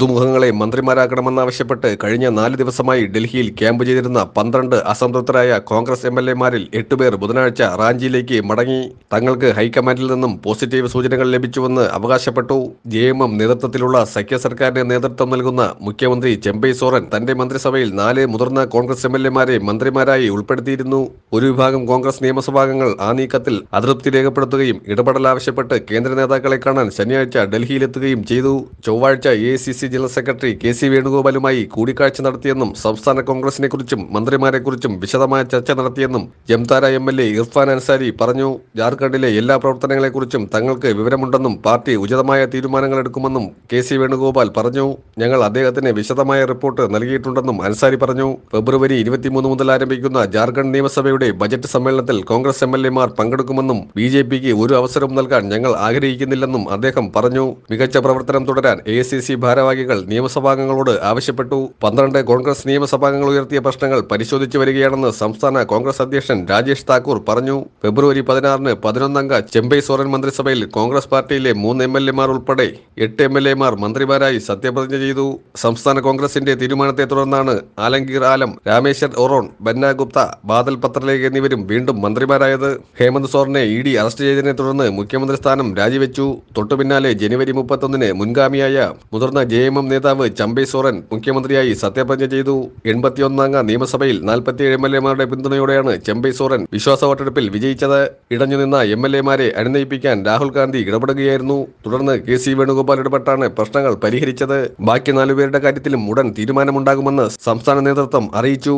പുതുമുഖങ്ങളെ മന്ത്രിമാരാക്കണമെന്നാവശ്യപ്പെട്ട് കഴിഞ്ഞ നാല് ദിവസമായി ഡൽഹിയിൽ ക്യാമ്പ് ചെയ്തിരുന്ന പന്ത്രണ്ട് അസംതൃപ്തരായ കോൺഗ്രസ് എം എൽ എമാരിൽ എട്ടുപേർ ബുധനാഴ്ച റാഞ്ചിയിലേക്ക് മടങ്ങി. തങ്ങൾക്ക് ഹൈക്കമാൻഡിൽ നിന്നും പോസിറ്റീവ് സൂചനകൾ ലഭിച്ചുവെന്ന് അവകാശപ്പെട്ടു. ജെ എം എം നേതൃത്വത്തിലുള്ള സഖ്യ സർക്കാരിന് നേതൃത്വം നൽകുന്ന മുഖ്യമന്ത്രി ചെമ്പൈ സോറൻ തന്റെ മന്ത്രിസഭയിൽ നാല് മുതിർന്ന കോൺഗ്രസ് എം എൽ എമാരെ മന്ത്രിമാരായി ഉൾപ്പെടുത്തിയിരുന്നു. ഒരു വിഭാഗം കോൺഗ്രസ് നിയമസഭാംഗങ്ങൾ ആ നീക്കത്തിൽ അതൃപ്തി രേഖപ്പെടുത്തുകയും ഇടപെടൽ ആവശ്യപ്പെട്ട് കേന്ദ്ര നേതാക്കളെ കാണാൻ ശനിയാഴ്ച ഡൽഹിയിലെത്തുകയും ചെയ്തു. ചൊവ്വാഴ്ച A C C general secretary K C വേണുഗോപാലുമായി കൂടിക്കാഴ്ച നടത്തിയെന്നും സംസ്ഥാന കോൺഗ്രസിനെ കുറിച്ചും മന്ത്രിമാരെക്കുറിച്ചും വിശദമായ ചർച്ച നടത്തിയെന്നും Jamtara M L A Irfan Ansari പറഞ്ഞു. ജാർഖണ്ഡിലെ എല്ലാ പ്രവർത്തനങ്ങളെക്കുറിച്ചും തങ്ങൾക്ക് വിവരമുണ്ടെന്നും പാർട്ടി ഉചിതമായ തീരുമാനങ്ങൾ എടുക്കുമെന്നും കെ സി വേണുഗോപാൽ പറഞ്ഞു. ഞങ്ങൾ അദ്ദേഹത്തിന് വിശദമായ റിപ്പോർട്ട് നൽകിയിട്ടുണ്ടെന്നും അൻസാരി പറഞ്ഞു. ഫെബ്രുവരി ഇരുപത്തിമൂന്ന് മുതൽ ആരംഭിക്കുന്ന ജാർഖണ്ഡ് നിയമസഭയുടെ ബജറ്റ് സമ്മേളനത്തിൽ കോൺഗ്രസ് എം എൽ പങ്കെടുക്കുമെന്നും ബി ജെ പിക്ക് ഒരു അവസരവും നൽകാൻ ഞങ്ങൾ ആഗ്രഹിക്കുന്നില്ലെന്നും അദ്ദേഹം പറഞ്ഞു. മികച്ച പ്രവർത്തനം തുടരാൻ എ സി സി ഭാരവാഹികൾ നിയമസഭാംഗങ്ങളോട് ആവശ്യപ്പെട്ടു. പന്ത്രണ്ട് കോൺഗ്രസ് നിയമസഭാംഗങ്ങൾ ഉയർത്തിയ പ്രശ്നങ്ങൾ പരിശോധിച്ചു വരികയാണെന്ന് സംസ്ഥാന കോൺഗ്രസ് അധ്യക്ഷൻ രാജേഷ് താക്കൂർ പറഞ്ഞു. ഫെബ്രുവരി പതിനാറിന് പതിനൊന്നംഗ ചെമ്പൈ സോറൻ മന്ത്രിസഭയിൽ കോൺഗ്രസ് പാർട്ടിയിലെ മൂന്ന് എം എൽ എമാർ ഉൾപ്പെടെ എട്ട് എം എൽ എമാർ മന്ത്രിമാരായി സത്യപ്രതിജ്ഞ ചെയ്തു. സംസ്ഥാന കോൺഗ്രസിന്റെ തീരുമാനത്തെ തുടർന്നാണ് ആലംഗീർ ആലം രാമേശ്വർ ഒറോൺ ബന്ന ഗുപ്ത ബാദൽ പത്രലേഖ് എന്നിവരും വീണ്ടും മന്ത്രിമാരായത്. ഹേമന്ത് സോറിനെ ഇ ഡി അറസ്റ്റ് ചെയ്തതിനെ തുടർന്ന് മുഖ്യമന്ത്രി സ്ഥാനം രാജിവെച്ചു. തൊട്ടുപിന്നാലെ ജനുവരി മുപ്പത്തൊന്നിന് മുൻഗാമിയായ മുതിർന്ന ജെ എം നേതാവ് ചമ്പൈ സോറൻ മുഖ്യമന്ത്രിയായി സത്യപ്രതിജ്ഞ ചെയ്തു. എൺപത്തിയൊന്നംഗ നിയമസഭയിൽ നാൽപ്പത്തിയേഴ് എം എൽ എമാരുടെ പിന്തുണയോടെയാണ് ചെമ്പൈ സോറൻ വിശ്വാസ വോട്ടെടുപ്പിൽ വിജയിച്ചത്. ഇടഞ്ഞുനിന്ന എം എൽ എമാരെ അനുനയിപ്പിക്കാൻ രാഹുൽ ഗാന്ധി ഇടപെടുകയായിരുന്നു. തുടർന്ന് കെ സി വേണുഗോപാൽ ഇടപെട്ടാണ് പ്രശ്നങ്ങൾ പരിഹരിച്ചത്. ബാക്കി നാലുപേരുടെ കാര്യത്തിലും ഉടൻ തീരുമാനമുണ്ടാകുമെന്ന് സംസ്ഥാന നേതൃത്വം അറിയിച്ചു.